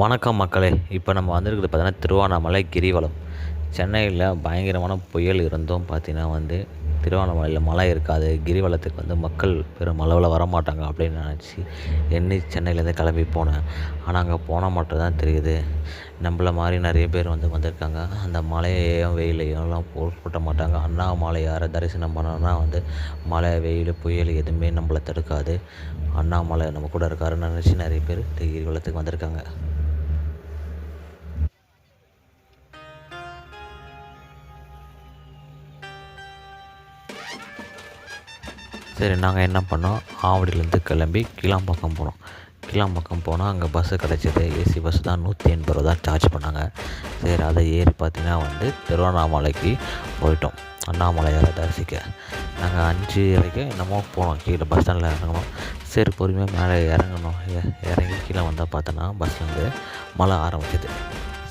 வணக்கம் மக்களே. இப்போ நம்ம வந்திருக்கிறது பார்த்தீங்கன்னா திருவண்ணாமலை கிரிவலம். சென்னையில் பயங்கரமான புயல் இருந்தும் பார்த்தீங்கன்னா வந்து திருவண்ணாமலையில் மழை இருக்காது. கிரிவலத்துக்கு வந்து மக்கள் பெரும் அளவில் வரமாட்டாங்க அப்படின்னு நினச்சி எண்ணி சென்னையிலேருந்து கிளம்பி போனேன். ஆனால் அங்கே போனால் மட்டும் தான் தெரியுது. நம்மள மாதிரி நிறைய பேர் வந்து வந்திருக்காங்க. அந்த மழையையும் வெயிலையும் எல்லாம் பொருட்படுத்த மாட்டாங்க. அண்ணாமலையாரை தரிசனம் பண்ணோன்னா வந்து மழை வெயில் புயல் எதுவுமே நம்மளை தடுக்காது. அண்ணாமலை நம்ம கூட இருக்காருன்னு நினச்சி நிறைய பேர் கிரிவலத்துக்கு வந்திருக்காங்க. சரி நாங்கள் என்ன பண்ணோம்? ஆவடியிலேருந்து கிளம்பி கிளாம்பாக்கம் போனோம். கிளாம்பாக்கம் போனால் அங்கே பஸ்ஸு கிடச்சிது. ஏசி பஸ் தான் நூற்றி எண்பது ரூபா தான் சார்ஜ் பண்ணாங்க. சரி அதை ஏறி பார்த்தீங்கன்னா வந்து திருவண்ணாமலைக்கு போயிட்டோம். அண்ணாமலையாரை தரிசிக்க? நாங்கள் அஞ்சு வரைக்கும் என்னமோ போனோம். கீழே பஸ் ஸ்டாண்டில் இறங்கணும் சரி பொறுமையாக மேலே இறங்கணும் இறங்கி கீழே வந்தால் பார்த்தோன்னா பஸ்லேருந்து மழை ஆரம்பிச்சிது.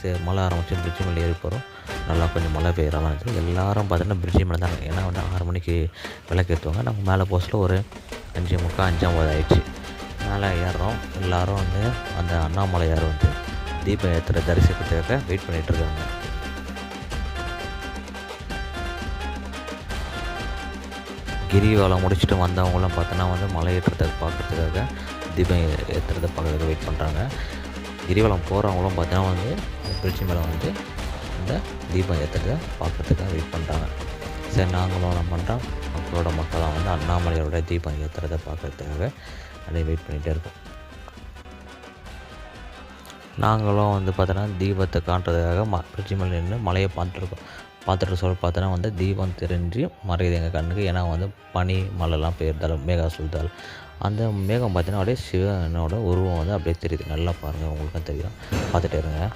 சரி மழை ஆரம்பிச்சு பிரிட்ஜி மேலே ஏறி போகிறோம் நல்லா கொஞ்சம் மழை பெய்யற மாதிரி இருந்துச்சு எல்லாரும் பார்த்தீங்கன்னா பிரிட்ஜி மேலே தான் ஏன்னா வந்து ஆறு மணிக்கு விளக்கு ஏற்றுவாங்க நாங்கள் மேலே போஸ்ட்டில் ஒரு அஞ்சு முக்கால் அஞ்சாம்பது ஆயிடுச்சு. மேலே ஏறுறோம். எல்லாரும் வந்து அந்த அண்ணாமலையார் வந்து தீபம் ஏற்றுற தரிசனத்துக்காக வெயிட் பண்ணிகிட்டு இருக்காங்க. கிரிவலம் முடிச்சுட்டு வந்தவங்களும் பார்த்தோன்னா வந்து மலை ஏற்றத்தை பார்க்குறதுக்காக தீபம் ஏற்றுறதை பார்க்குறதுக்கு வெயிட் பண்ணுறாங்க கிரிவலம் போகிறவங்களும் பார்த்தோன்னா வந்து பிரிட்ஜ் மேலே வந்து இந்த தீபம் ஏற்றுறத பார்க்கறதுக்காக வெயிட் பண்ணுறாங்க சரி நாங்களும் என்ன பண்ணுறோம் மக்களோட மக்களாக வந்து அண்ணாமலையோட தீபம் ஏற்றுறதை பார்க்கறதுக்காக அப்படியே வெயிட் பண்ணிகிட்டே இருக்கோம். நாங்களும் வந்து பார்த்தோன்னா தீபத்தை காட்டுறதுக்காக ம பிரிட்ஜ் மேலே நின்று மலையை பார்த்துருக்கோம் பார்த்துட்டு சொல்ல பார்த்தோன்னா வந்து தீபம் தெரிஞ்சு மறையுது எங்கள் கண்ணுக்கு. ஏன்னா வந்து பனி மழைலாம் பெய்யறதால மேகா சுல்தால் அந்த மேகம் பார்த்தீங்கன்னா அப்படியே சிவனோட உருவம் வந்து அப்படியே தெரியுது. நல்லா பாருங்கள் உங்களுக்கும் தெரியும். பார்த்துட்டே இருங்க.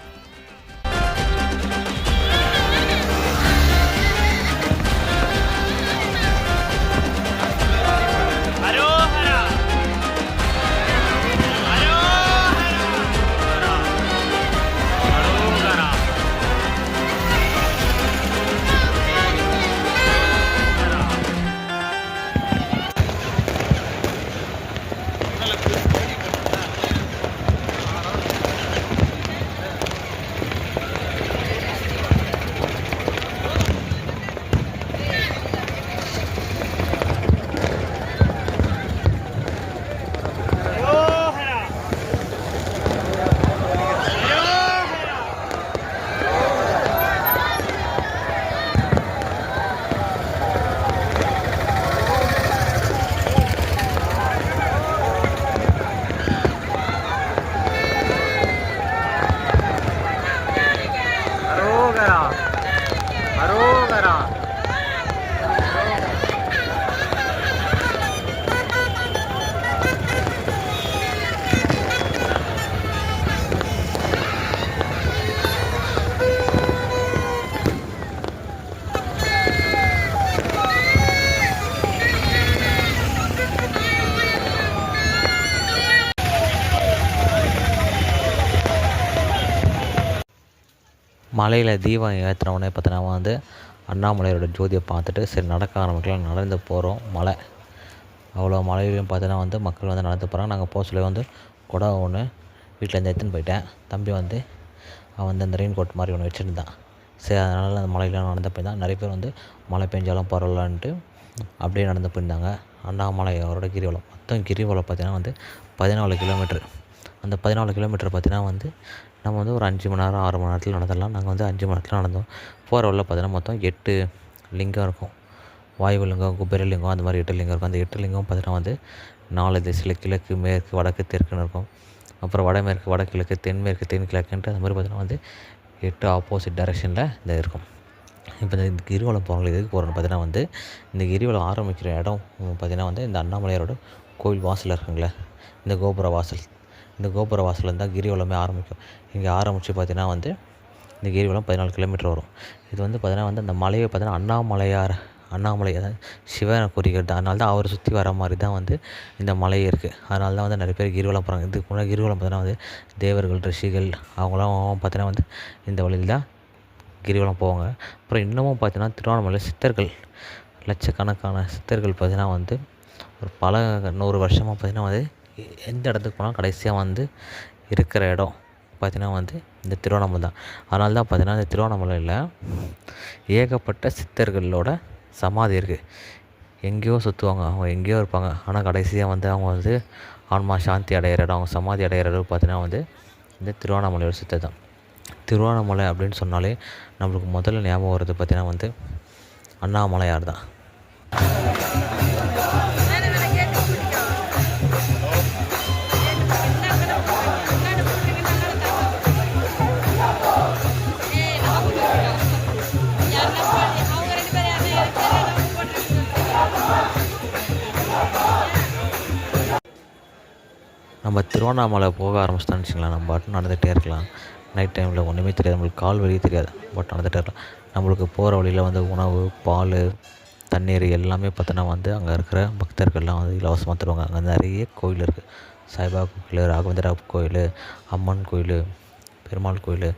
மலையில் தீபம் ஏற்றுனவுடனே பார்த்தினா வந்து அண்ணாமலையோட ஜோதியை பார்த்துட்டு சரி நடக்க ஆரம்பிக்கலாம். நடந்து போகிறோம் மலை. அவ்வளோ மலையிலையும் பார்த்தீங்கன்னா வந்து மக்கள் வந்து நடந்து போகிறாங்க நாங்கள் போக சொல்லி வந்து குடம் ஒன்று வீட்டிலேருந்து எடுத்துன்னு போயிட்டேன். தம்பி வந்து அவன் வந்து அந்த ரெயின் கோட் மாதிரி ஒன்று வச்சுருந்தான். சரி அதனால் அந்த மலையிலாம் நடந்து போயிருந்தான் நிறைய பேர் வந்து மழை பெஞ்சாலும் பரவலான்ட்டு அப்படியே நடந்து போயிருந்தாங்க. அண்ணாமலையோட கிரிவலம். மொத்தம் கிரிவலம் பார்த்தீங்கன்னா வந்து பதினாலு கிலோமீட்ரு அந்த பதினாலு கிலோமீட்டர் பார்த்தீங்கன்னா வந்து நம்ம வந்து ஒரு அஞ்சு மணி நேரம் ஆறு மணி நேரத்தில் நடந்துடலாம். நாங்கள் வந்து அஞ்சு மணி நேரத்தில் நடந்தோம். போகிற வழியில் பார்த்தீங்கன்னா மொத்தம் எட்டு லிங்கம் இருக்கும். வாயு லிங்கம் குபேரலிங்கம் அந்த மாதிரி எட்டு லிங்கம் இருக்கும். அந்த எட்டு லிங்கம் பார்த்தீங்கன்னா வந்து நாலு திசையில் கிழக்கு மேற்கு வடக்கு தெற்குன்னு இருக்கும். அப்புறம் வடமேற்கு வடகிழக்கு தென்மேற்கு தென்கிழக்குன்ட்டு அந்த மாதிரி பார்த்தீங்கன்னா வந்து எட்டு ஆப்போசிட் டைரெக்ஷனில் இந்த இருக்கும். இப்போ இந்த கிரிவலம் போகிறவங்க எதுக்கு போகிறோன்னு பார்த்தீங்கன்னா வந்து இந்த கிரிவலம் ஆரம்பிக்கிற இடம் பார்த்தீங்கன்னா வந்து இந்த அண்ணாமலையாரோட கோவில் வாசல் இருக்குங்களே. இந்த கோபுர வாசல் இந்த கோபுர வாசல்லேருந்து தான் கிரிவலமே ஆரம்பிக்கும். இங்கே ஆரம்பித்து பார்த்தீங்கன்னா வந்து இந்த கிரிவலம் பதினாலு கிலோமீட்டர் வரும். இது வந்து பார்த்தீங்கன்னா வந்து அந்த மலையை பார்த்தீங்கன்னா அண்ணாமலையார் அண்ணாமலை அதாவது சிவனை குறிக்கிறது. அதனால தான் அவரை சுற்றி வர மாதிரி தான் வந்து இந்த மலை இருக்குது அதனால தான் வந்து நிறைய பேர் கிரிவலம் போகிறாங்க இதுக்கு முன்னாடி கிரிவலம் பார்த்தீங்கன்னா வந்து தேவர்கள் ரிஷிகள் அவங்களாம் பார்த்தீங்கன்னா வந்து இந்த வழியில் தான் கிரிவலம் போவாங்க. அப்புறம் இன்னமும் பார்த்தீங்கன்னா திருவண்ணாமலை சித்தர்கள் லட்சக்கணக்கான சித்தர்கள் பார்த்தீங்கன்னா வந்து ஒரு பல நூறு வருஷமாக பார்த்தீங்கன்னா வந்து எந்த இடத்துக்கு போனாலும் கடைசியாக வந்து இருக்கிற இடம் பார்த்தீங்கன்னா வந்து இந்த திருவண்ணாமலை தான். அதனால தான் பார்த்தீங்கன்னா இந்த திருவண்ணாமலையில் ஏகப்பட்ட சித்தர்களோட சமாதி இருக்குது எங்கேயோ சுற்றுவாங்க அவங்க எங்கேயோ இருப்பாங்க. ஆனால் கடைசியாக வந்து அவங்க வந்து ஆன்மா சாந்தி அடையிற இடம் அவங்க சமாதி அடைகிற இடம் பார்த்தீங்கன்னா வந்து இந்த திருவண்ணாமலையோட சித்தர் தான். திருவண்ணாமலை அப்படின்னு சொன்னாலே நம்மளுக்கு முதல்ல ஞாபகம் வருது பார்த்தீங்கன்னா வந்து அண்ணாமலையார் தான். நம்ம திருவண்ணாமலை போக ஆரம்பிச்சிட்டோம்னு வச்சுக்கலாம் நம்ம பாட்டு நடந்துகிட்டே இருக்கலாம். நைட் டைமில் ஒன்றுமே தெரியாது. நம்மளுக்கு கால் வழியே தெரியாது. பட் நடந்துகிட்டே இருக்கலாம். நம்மளுக்கு போகிற வழியில் வந்து உணவு பால் தண்ணீர் எல்லாமே பார்த்தோன்னா வந்து அங்கே இருக்கிற பக்தர்கள்லாம் வந்து இலவசமாக தருவாங்க. அங்கே நிறைய கோயில் இருக்குது சாய்பாபா கோயில் ராகவேந்திரா கோயில் அம்மன் கோயில் பெருமாள் கோயில்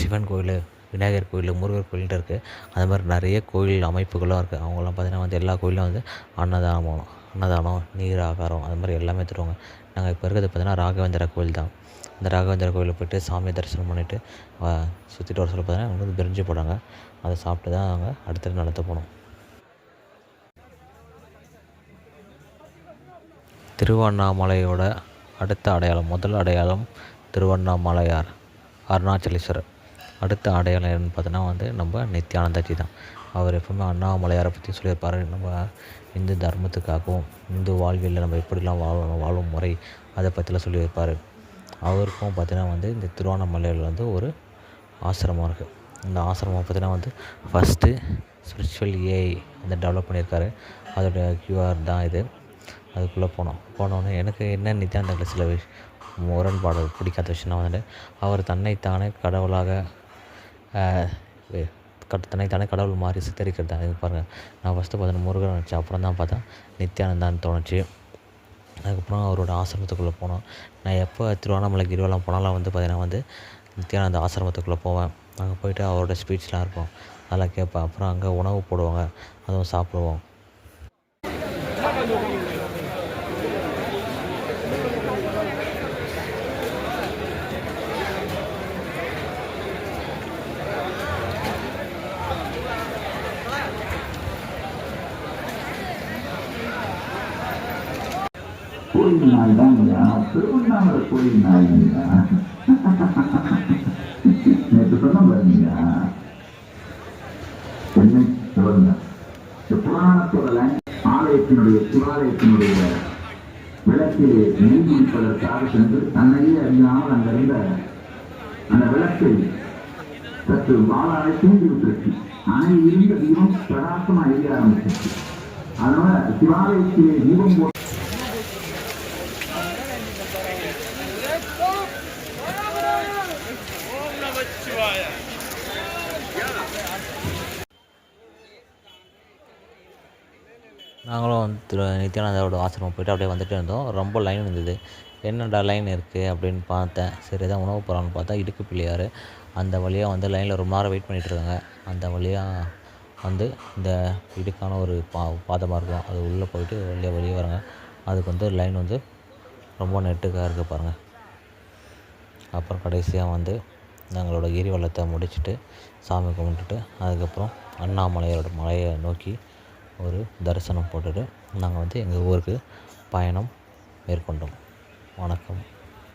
சிவன் கோயில் விநாயகர் கோயில் முருகர் கோயில்ட்டு இருக்குது அது மாதிரி நிறைய கோயில் அமைப்புகளும் இருக்குது அவங்களாம் பார்த்தீங்கன்னா வந்து எல்லா கோயிலும் வந்து அன்னதானம் போகணும் அன்னதானம் நீர் ஆகாரம் அது மாதிரி எல்லாமே தருவாங்க. நாங்கள் இப்போ இருக்கிறது பார்த்தீங்கன்னா ராகவேந்திர கோயில் தான். இந்த ராகவேந்திர கோயிலில் போய்ட்டு சாமி தரிசனம் பண்ணிவிட்டு சுற்றிட்டு வர சொல்ல பார்த்தீங்கன்னா வந்து பிரிஞ்சு போடாங்க அதை சாப்பிட்டு தான் நாங்கள் அடுத்த நடத்த போனோம் திருவண்ணாமலையோட அடுத்த அடையாளம் முதல் அடையாளம் திருவண்ணாமலையார் அருணாச்சலேஸ்வரர். அடுத்த அடையாளம் என்னென்னு பார்த்தோன்னா வந்து நம்ம நித்யானந்தாஜி தான். அவர் எப்பவுமே அண்ணாமலையாரை பற்றி சொல்லியிருப்பார். நம்ம இந்து தர்மத்துக்காகவும் இந்து வாழ்வியலில் நம்ம எப்படிலாம் வாழணும் வாழும் முறை அதை பற்றிலாம் சொல்லியிருப்பார். அவருக்கும் பார்த்தீங்கன்னா வந்து இந்த திருவண்ணாமலையில் வந்து ஒரு ஆசிரமம் இருக்குது இந்த ஆசிரமம் பார்த்தீங்கன்னா வந்து ஃபஸ்ட்டு ஸ்பிரிச்சுவல் ஏஐ வந்து டெவலப் பண்ணியிருக்காரு. அதோட கியூஆர் தான் இது. அதுக்குள்ளே போனோம். போனோடனே எனக்கு என்ன நித்யானந்தாவில் சில விஷ் முரண்பாடு பிடிக்காத விஷயம்னா வந்துட்டு அவர் தன்னைத்தானே கடவுளாக கட் தானே கடவுள் மாதிரி சித்தரிக்கிறது. இது பாருங்கள் நான் ஃபஸ்ட்டு பார்த்தோன்னா முருகன் நினச்சேன் அப்புறம் தான் பார்த்தா நித்யானந்தான்னு தோணுச்சு. அதுக்கப்புறம் அவரோட ஆசிரமத்துக்குள்ளே போனோம். நான் எப்போ திருவண்ணாமலை கிரிவலம் போனாலும் வந்து பார்த்தீங்கன்னா வந்து நித்யானந்த ஆசிரமத்துக்குள்ளே போவேன். அங்கே போயிட்டு அவரோட ஸ்பீச்லாம் இருக்கும். அதெல்லாம் கேட்பேன். அப்புறம் அங்கே உணவு போடுவாங்க. அதுவும் சாப்பிடுவோம். கோயில் நாய் தான் திருவண்ணாமலை கோயில் நாய்ங்கய்யா நேற்று சொன்ன பாருங்க என்னை சொல்லுங்க இந்த புராணத்தோட ஆலயத்தினுடைய சிவாலயத்தினுடைய சென்று தன்னையே அறியாமல் அங்க இருந்த அந்த விளக்கை சற்று வாழாலை தூண்டி விட்டுருச்சு அணை இருந்த தீபம் பிரகாசமா எரிய ஆரம்பிச்சிருச்சு அதனால சிவாலயத்திலே தீபம் போ ஓம் நமச்சிவாய நாங்களும் வந்து திரு நித்யானந்தாவோட ஆசிரமம் போயிட்டு அப்படியே வந்துட்டு இருந்தோம். ரொம்ப லைன் இருந்தது. என்னடா லைன் இருக்குது அப்படின்னு பார்த்தேன். சரி எதாவது உணவு போகிறான்னு பார்த்தா இடுக்கு பிள்ளையார் அந்த வழியாக வந்து லைனில் ரொம்ப நேரம் வெயிட் பண்ணிகிட்டு இருக்காங்க. அந்த வழியாக வந்து இந்த இடுக்கான ஒரு பா பாதமாக இருக்கும். அது உள்ளே போயிட்டு வெளியே வெளியே வராங்க. அதுக்கு வந்து லைன் வந்து ரொம்ப நெட்டுக்காக இருக்குது பாருங்கள் அப்புறம் கடைசியாக வந்து எங்களோட கிரிவலத்தை முடிச்சுட்டு சாமி கும்பிட்டுட்டு அதுக்கப்புறம் அண்ணாமலையோட மலையை நோக்கி ஒரு தரிசனம் போட்டுட்டு நாங்கள் வந்து எங்கள் ஊருக்கு பயணம் மேற்கொண்டோம். வணக்கம்.